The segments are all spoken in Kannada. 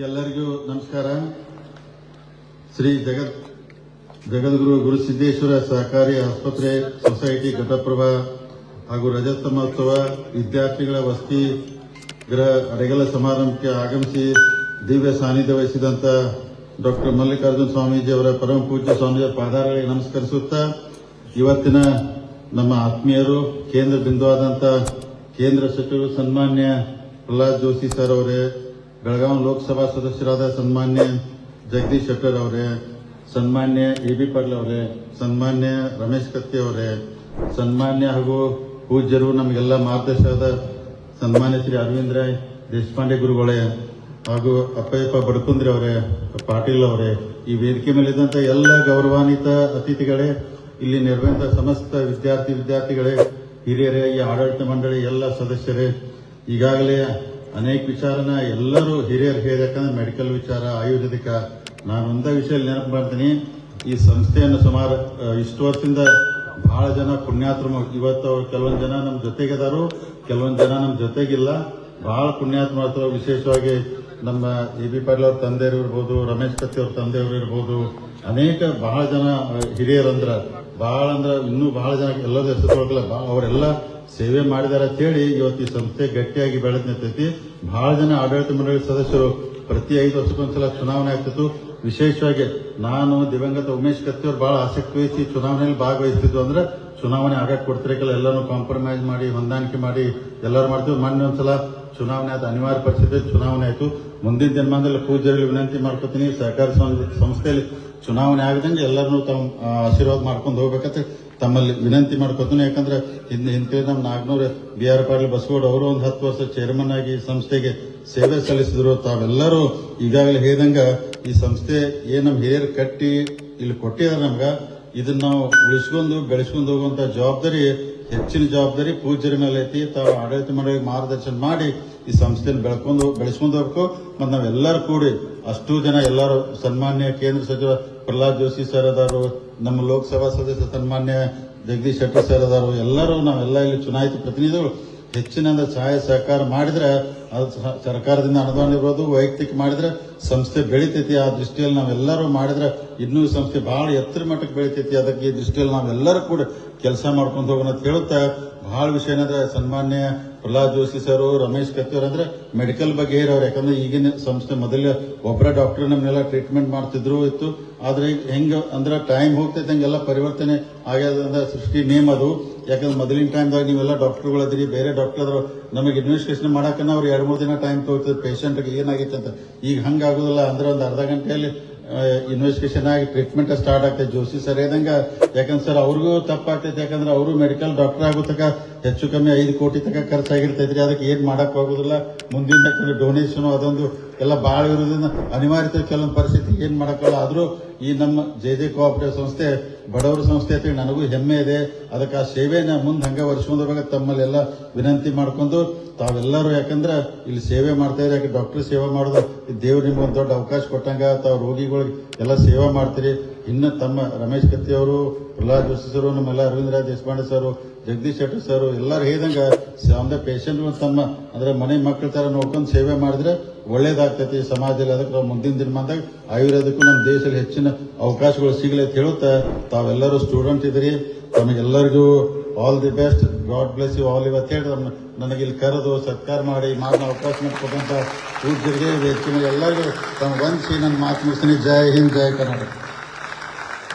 ಎಲ್ಲರಿಗೂ ನಮಸ್ಕಾರ. ಶ್ರೀ ಜಗತ್ ಜಗದ್ಗುರು ಗುರುಸಿದ್ದೇಶ್ವರ ಸಹಕಾರಿ ಆಸ್ಪತ್ರೆ ಸೊಸೈಟಿ ಘಟಪ್ರಭಾ ಹಾಗೂ ರಜತ ಮಹೋತ್ಸವ ವಿದ್ಯಾರ್ಥಿಗಳ ವಸತಿ ಗೃಹ ಅಡೆಗಲ ಸಮಾರಂಭಕ್ಕೆ ಆಗಮಿಸಿ ದಿವ್ಯ ಸಾನ್ನಿಧ್ಯ ವಹಿಸಿದಂತ ಡಾಕ್ಟರ್ ಮಲ್ಲಿಕಾರ್ಜುನ ಸ್ವಾಮೀಜಿಯವರ ಪರಮ ಪೂಜ್ಯ ಸ್ವಾಮೀಜಿ ಪಾದಾರಗಳಿಗೆ ನಮಸ್ಕರಿಸುತ್ತಾ, ಇವತ್ತಿನ ನಮ್ಮ ಆತ್ಮೀಯರು, ಕೇಂದ್ರ ಬಿಂದುವಾದಂಥ ಕೇಂದ್ರ ಸಚಿವರು ಸನ್ಮಾನ್ಯ ಪ್ರಹ್ಲಾದ್ ಜೋಶಿ ಸರ್ ಅವರೇ ಬೆಳಗಾವಿ ಲೋಕಸಭಾ ಸದಸ್ಯರಾದ ಸನ್ಮಾನ್ಯ ಜಗದೀಶ್ ಶೆಟ್ಟರ್ ಅವರೇ, ಸನ್ಮಾನ್ಯ ಎ ಬಿ ಪಾಟೀಲ್ ಅವರೇ, ಸನ್ಮಾನ್ಯ ರಮೇಶ್ ಕತ್ತಿ ಅವರೇ, ಸನ್ಮಾನ್ಯ ಹಾಗೂ ಪೂಜ್ಯರು ನಮಗೆಲ್ಲ ಮಾರ್ಗದರ್ಶನದ ಸನ್ಮಾನ್ಯ ಶ್ರೀ ಅರವಿಂದ್ ರಾಯ್ ದೇಶಪಾಂಡೆ ಗುರುಗಳೇ ಹಾಗೂ ಅಪ್ಪಯ್ಯಪ್ಪ ಬಡಕುಂದ್ರಿ ಅವರೇ ಪಾಟೀಲ್ ಅವರೇ, ಈ ವೇದಿಕೆ ಮೇಲಿದ್ದಂಥ ಎಲ್ಲ ಗೌರವಾನ್ವಿತ ಅತಿಥಿಗಳೇ, ಇಲ್ಲಿ ನೆರವೇರಿದ ಸಮಸ್ತ ವಿದ್ಯಾರ್ಥಿ ವಿದ್ಯಾರ್ಥಿಗಳೇ, ಹಿರಿಯರೇ, ಈ ಆಡಳಿತ ಮಂಡಳಿ ಎಲ್ಲ ಸದಸ್ಯರೇ, ಈಗಾಗಲೇ ಅನೇಕ ವಿಚಾರನ ಎಲ್ಲರೂ ಹಿರಿಯರು ಹೇಳಬೇಕಂದ್ರೆ ಮೆಡಿಕಲ್ ವಿಚಾರ, ಆಯುರ್ವೇದಿಕ, ನಾನು ಒಂದೇ ವಿಷಯ ನೆನಪು ಮಾಡ್ತೀನಿ. ಈ ಸಂಸ್ಥೆಯನ್ನು ಸುಮಾರು ಇಷ್ಟು ವರ್ಷದಿಂದ ಬಹಳ ಜನ ಪುಣ್ಯಾತ್ಮ, ಇವತ್ತು ಕೆಲವೊಂದು ಜನ ನಮ್ಮ ಜೊತೆಗಿದಾರು, ಕೆಲವೊಂದು ಜನ ನಮ್ಮ ಜೊತೆಗಿಲ್ಲ. ಬಹಳ ಪುಣ್ಯಾತ್ಮ ವಿಶೇಷವಾಗಿ ನಮ್ಮ ಎ ಬಿ ಪಾಟೀಲ್ ಅವ್ರ ತಂದೆಯವರು ಇರ್ಬೋದು, ರಮೇಶ್ ಕತ್ತಿ ಅವ್ರ ತಂದೆಯವರು ಇರ್ಬೋದು. ಅನೇಕ ಬಹಳ ಜನ ಹಿರಿಯರಂದ್ರ ಬಹಳ ಅಂದ್ರೆ ಇನ್ನೂ ಬಹಳ ಜನ ಎಲ್ಲದ ಹೆಸರು ಅವರೆಲ್ಲ ಸೇವೆ ಮಾಡಿದಾರೆ ಅಂತೇಳಿ ಇವತ್ತು ಈ ಸಂಸ್ಥೆ ಗಟ್ಟಿಯಾಗಿ ಬೆಳೆದ್ ನಿಂತೈತಿ ಬಹಳ ಜನ ಆಡಳಿತ ಮಂಡಳಿ ಸದಸ್ಯರು ಪ್ರತಿ ಐದು ವರ್ಷಕ್ಕೊಂದ್ಸಲ ಚುನಾವಣೆ ಆಗ್ತಿತ್ತು. ವಿಶೇಷವಾಗಿ ನಾನು, ದಿವಂಗತ ಉಮೇಶ್ ಕತ್ತಿ ಅವರು ಬಹಳ ಆಸಕ್ತಿ ವಹಿಸಿ ಚುನಾವಣೆಯಲ್ಲಿ ಭಾಗವಹಿಸ್ತಿದ್ವು ಅಂದ್ರೆ ಚುನಾವಣೆ ಆಗಕ್ಕೆ ಕೊಡ್ತಿರಕಲ್ಲ ಎಲ್ಲಾನು ಕಾಂಪ್ರಮೈಸ್ ಮಾಡಿ, ಹೊಂದಾಣಿಕೆ ಮಾಡಿ ಎಲ್ಲರೂ ಮಾಡ್ತೀವಿ. ಮೊನ್ನೆ ಒಂದ್ಸಲ ಚುನಾವಣೆ ಆದ ಅನಿವಾರ್ಯ ಪರಿಸ್ಥಿತಿ ಚುನಾವಣೆ ಆಯಿತು. ಮುಂದಿನ ದಿನಮಾನದಲ್ಲಿ ಪೂಜೆಗಳಿಗೆ ವಿನಂತಿ ಮಾಡ್ಕೋತೀನಿ. ಸಹಕಾರ ಸಂಸ್ಥೆಯಲ್ಲಿ ಚುನಾವಣೆ ಆಗದಂಗೆ ಎಲ್ಲರನ್ನೂ ತಮ್ಮ ಆಶೀರ್ವಾದ ಮಾಡ್ಕೊಂಡು ಹೋಗ್ಬೇಕಂತ ತಮ್ಮಲ್ಲಿ ವಿನಂತಿ ಮಾಡ್ಕೊತೀನಿ. ಯಾಕಂದ್ರೆ ಹಿಂದೆ ಹಿಂದೆ ನಮ್ಮ ನಾಗನೂರು ಬಿ ಆರ್ ಪಾಟೀಲ್ ಬಸವಗೌಡ ಅವರು ಒಂದು ಹತ್ತು ವರ್ಷ ಚೇರ್ಮನ್ ಆಗಿ ಈ ಸಂಸ್ಥೆಗೆ ಸೇವೆ ಸಲ್ಲಿಸಿದ್ರು. ತಾವೆಲ್ಲರೂ ಈಗಾಗಲೇ ಹೇಳಿದಂಗ ಈ ಸಂಸ್ಥೆ ಏನು ನಮ್ಮ ಹಿರಿಯರು ಕಟ್ಟಿ ಇಲ್ಲಿ ಕೊಟ್ಟಿದ್ದಾರೆ ನಮ್ಗೆ. ಇದನ್ನ ನಾವು ಉಳಿಸ್ಕೊಂಡು ಬೆಳೆಸ್ಕೊಂಡು ಹೋಗುವಂತ ಜವಾಬ್ದಾರಿ, ಹೆಚ್ಚಿನ ಜವಾಬ್ದಾರಿ ಪೂಜ್ಯರ ಮೇಲೆ ಐತಿ. ತಾವು ಆಡಳಿತ ಮಾಡೋ ಮಾರ್ಗದರ್ಶನ ಮಾಡಿ ಈ ಸಂಸ್ಥೆನ ಬೆಳ್ಕೊಂಡು, ಬೆಳೆಸ್ಕೊಂಡು ಹೋಗ್ಬೇಕು. ಮತ್ತು ನಾವೆಲ್ಲರೂ ಕೂಡಿ ಅಷ್ಟು ಜನ ಎಲ್ಲರೂ ಸನ್ಮಾನ್ಯ ಕೇಂದ್ರ ಸಚಿವ ಪ್ರಹ್ಲಾದ್ ಜೋಶಿ ಸರ್ ಅದಾರು, ನಮ್ಮ ಲೋಕಸಭಾ ಸದಸ್ಯ ಸನ್ಮಾನ್ಯ ಜಗದೀಶ್ ಶೆಟ್ಟರ್ ಸರ್ ಅದಾರು, ಎಲ್ಲರೂ ನಾವೆಲ್ಲ ಇಲ್ಲಿ ಚುನಾಯಿತ ಪ್ರತಿನಿಧಿಗಳು. ಹೆಚ್ಚಿನ ಸಹಾಯ ಸಹಕಾರ ಮಾಡಿದ್ರೆ ಅದು ಸರ್ಕಾರದಿಂದ ಅನುದಾನ ಇರೋದು, ವೈಯಕ್ತಿಕ ಮಾಡಿದ್ರೆ ಸಂಸ್ಥೆ ಬೆಳಿತೈತಿ. ಆ ದೃಷ್ಟಿಯಲ್ಲಿ ನಾವೆಲ್ಲರೂ ಮಾಡಿದ್ರೆ ಇನ್ನೂ ಸಂಸ್ಥೆ ಬಹಳ ಎತ್ತರ ಮಟ್ಟಕ್ಕೆ ಬೆಳಿತೈತಿ. ಅದಕ್ಕೆ ಈ ದೃಷ್ಟಿಯಲ್ಲಿ ನಾವೆಲ್ಲರೂ ಕೂಡ ಕೆಲಸ ಮಾಡ್ಕೊಂಡು ಹೋಗೋಣ ಅಂತ ಹೇಳುತ್ತಾ, ಬಹಳ ವಿಷಯ ಏನಂದ್ರೆ ಸನ್ಮಾನ್ಯ ಪ್ರಹ್ಲಾದ್ ಜೋಶಿ ಸರ್, ರಮೇಶ್ ಕತ್ತಿ ಅವ್ರು ಅಂದ್ರೆ ಮೆಡಿಕಲ್ ಬಗ್ಗೆ ಇರೋರು ಯಾಕಂದ್ರೆ ಈಗಿನ ಸಂಸ್ಥೆ ಮೊದಲ ಒಬ್ಬರ ಡಾಕ್ಟರ್ ನಮ್ಮೆಲ್ಲ ಟ್ರೀಟ್ಮೆಂಟ್ ಮಾಡ್ತಿದ್ರು ಇತ್ತು. ಆದ್ರೆ ಈಗ ಹೆಂಗ ಅಂದ್ರೆ ಟೈಮ್ ಹೋಗ್ತೈತೆ ಹಂಗೆಲ್ಲ ಪರಿವರ್ತನೆ ಆಗ್ಯದ ಅಂದ್ರೆ ಸೃಷ್ಟಿ ನೇಮ್ ಅದು. ಯಾಕಂದ್ರೆ ಮೊದಲಿನ ಟೈಮ್ದಾಗ ನೀವೆಲ್ಲ ಡಾಕ್ಟರ್ಗಳು ಅದಿರಿ, ಬೇರೆ ಡಾಕ್ಟರ್ ಆದ್ರೂ ನಮಗೆ ಇನ್ವೆಸ್ಟಿಗೇಷನ್ ಮಾಡಕ್ಕನ ಅವ್ರು ಎರಡು, ಮೂರು ದಿನ ಟೈಮ್ ತಗೋತದೆ ಪೇಷಂಟ್ಗೆ ಏನಾಗಿತ್ತು ಅಂತ. ಈಗ ಹಂಗಾಗೋದಿಲ್ಲ ಅಂದ್ರೆ ಒಂದು ಅರ್ಧ ಗಂಟೆಯಲ್ಲಿ ಇನ್ವೆಸ್ಟಿಗೇಷನ್ ಆಗಿ ಟ್ರೀಟ್ಮೆಂಟ್ ಸ್ಟಾರ್ಟ್ ಆಗ್ತೈತೆ ಜೋಶಿ ಸರ್ ಏನಂಗ ಯಾಕಂದ್ರೆ ಸರ್ ಅವ್ರಿಗೂ ತಪ್ಪಾಗ್ತೈತೆ. ಯಾಕಂದ್ರೆ ಅವರು ಮೆಡಿಕಲ್ ಡಾಕ್ಟರ್ ಆಗೋ ಹೆಚ್ಚು ಕಮ್ಮಿ ಐದು ಕೋಟಿ ತನಕ ಖರ್ಚಾಗಿರ್ತೈತ್ರಿ. ಅದಕ್ಕೆ ಏನು ಮಾಡಕ್ಕೆ ಆಗೋದಿಲ್ಲ. ಮುಂದಿನ ಯಾಕಂದ್ರೆ ಡೊನೇಷನ್ ಅದೊಂದು ಎಲ್ಲ ಭಾಳ ಇರೋದ್ರಿಂದ ಅನಿವಾರ್ಯತೆ ಕೆಲವೊಂದು ಪರಿಸ್ಥಿತಿ ಏನು ಮಾಡೋಕ್ಕಲ್ಲ ಆದರೂ ಈ ನಮ್ಮ ಜೆ ಜೆ ಕೋಆಪರೇಟಿವ್ ಸಂಸ್ಥೆ, ಬಡವರ ಸಂಸ್ಥೆ ಅಂತ ನನಗೂ ಹೆಮ್ಮೆ ಇದೆ. ಅದಕ್ಕೆ ಆ ಸೇವೆನ ಮುಂದೆ ಹಂಗೆ ವರ್ಷಕೊಂಡು ತಮ್ಮಲ್ಲೆಲ್ಲ ವಿನಂತಿ ಮಾಡ್ಕೊಂಡು ತಾವೆಲ್ಲರೂ ಯಾಕಂದ್ರೆ ಇಲ್ಲಿ ಸೇವೆ ಮಾಡ್ತಾ ಇದ್ರೆ ಯಾಕೆ ಡಾಕ್ಟರ್ ಸೇವೆ ಮಾಡೋದು ದೇವ್ರು ನಿಮ್ಗೆ ಒಂದು ದೊಡ್ಡ ಅವಕಾಶ ಕೊಟ್ಟಂಗ ತಾವು ರೋಗಿಗಳಿಗೆ ಎಲ್ಲ ಸೇವೆ ಮಾಡ್ತೀರಿ. ಇನ್ನು ತಮ್ಮ ರಮೇಶ್ ಕತ್ತಿ ಅವರು, ಪ್ರಹ್ಲಾದ್ ಜೋಶಿ ಸರ್, ನಮ್ಮೆಲ್ಲ ಅರವಿಂದ್ರ ದೇಶಪಾಂಡೆ ಸರ್ ಜಗದೀಶ್ ಶೆಟ್ಟರ್ ಸರ್, ಎಲ್ಲರೂ ಹೇಳಿದಂಗೆ ಅಂದ್ರೆ ಪೇಷಂಟ್ ತಮ್ಮ ಅಂದ್ರೆ ಮನೆ ಮಕ್ಕಳ ಥರ ನೋಡ್ಕೊಂಡು ಸೇವೆ ಮಾಡಿದ್ರೆ ಒಳ್ಳೇದಾಗ್ತೈತಿ. ಸಮಾಜದಲ್ಲಿ ಅದಕ್ಕೆ ನಾವು ಮುಂದಿನ ದಿನಮಾನದಾಗ ಆಯುರ್ವೇದಕ್ಕೂ ನಮ್ಮ ದೇಶದಲ್ಲಿ ಹೆಚ್ಚಿನ ಅವಕಾಶಗಳು ಸಿಗಲಿ ಅಂತ ಹೇಳುತ್ತಾ ತಾವೆಲ್ಲರೂ ಸ್ಟೂಡೆಂಟ್ ಇದ್ರಿ. ತಮಗೆಲ್ಲರಿಗೂ all the best God bless you all ಇವತ್ತು ಹೇಳಿ ನನಗೆ ಇಲ್ಲಿ ಕರೆದು ಸತ್ಕಾರ ಮಾಡಿ ಮಾತನ್ನ ಅವಕಾಶ ಮಾಡಿಕೊಟ್ಟಂತ ಪೂಜ್ಯರಿಗೆ, ವೇದಿಕೆ ಎಲ್ಲರಿಗೂ ತಮ್ಮ ವಂಚಿ ನನ್ನ ಮಾತು ಮುಗಿಸ್ತೀನಿ. ಜೈ ಹಿಂದ್, ಜೈ ಕರ್ನಾಟಕ.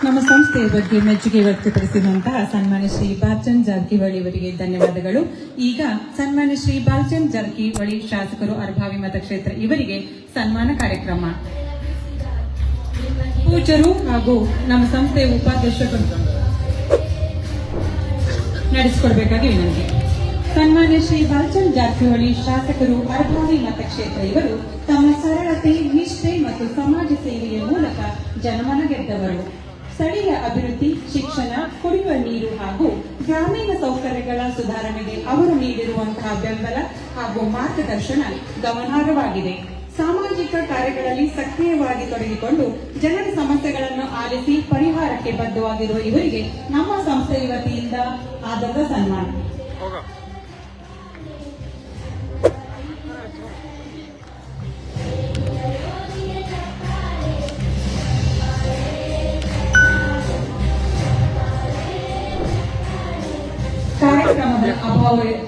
ನಮ್ಮ ಸಂಸ್ಥೆಯ ಬಗ್ಗೆ ಮೆಚ್ಚುಗೆ ವ್ಯಕ್ತಪಡಿಸಿದಂತಹ ಸನ್ಮಾನ ಶ್ರೀ ಬಾಲ್ಚಂದ್ ಜಾರಕಿಹೊಳಿ ಅವರಿಗೆ ಧನ್ಯವಾದಗಳು. ಈಗ ಸನ್ಮಾನ ಶ್ರೀ ಬಾಲ್ಚಂದ್ ಜಾರಕಿಹೊಳಿ ಶಾಸಕರು ಅರ್ಭಾವಿ ಮತಕ್ಷೇತ್ರ ಇವರಿಗೆ ಸನ್ಮಾನ ಕಾರ್ಯಕ್ರಮ. ಪೂಜರು ಹಾಗೂ ನಮ್ಮ ಸಂಸ್ಥೆಯ ಉಪಾಧ್ಯಕ್ಷರು ನಡೆಸಿಕೊಡ್ಬೇಕಾಗಿ ವಿನಂತಿ. ಸನ್ಮಾನ್ಯ ಶ್ರೀ ಬಾಲ್ಚಂದ್ ಜಾರಕಿಹೊಳಿ ಶಾಸಕರು ಅರ್ಭಾವಿ ಮತಕ್ಷೇತ್ರ ಇವರು ತಮ್ಮ ಸರಳತೆ, ನಿಷ್ಠೆ ಮತ್ತು ಸಮಾಜ ಸೇವೆಯ ಮೂಲಕ ಜನಮನ ಗೆದ್ದವರು. ಸ್ಥಳೀಯ ಅಭಿವೃದ್ಧಿ, ಶಿಕ್ಷಣ, ಕುಡಿಯುವ ನೀರು ಹಾಗೂ ಗ್ರಾಮೀಣ ಸೌಕರ್ಯಗಳ ಸುಧಾರಣೆಗೆ ಅವರು ನೀಡಿರುವಂತಹ ಬೆಂಬಲ ಹಾಗೂ ಮಾರ್ಗದರ್ಶನ ಗಮನಾರ್ಹವಾಗಿದೆ. ಸಾಮಾಜಿಕ ಕಾರ್ಯಗಳಲ್ಲಿ ಸಕ್ರಿಯವಾಗಿ ತೊಡಗಿಕೊಂಡು ಜನರ ಸಮಸ್ಯೆಗಳನ್ನು ಆಲಿಸಿ ಪರಿಹಾರಕ್ಕೆ ಬದ್ಧವಾಗಿರುವ ಇವರಿಗೆ ನಮ್ಮ ಸಂಸ್ಥೆಯ ವತಿಯಿಂದ ಆದರದ ಸನ್ಮಾನ. ভাবে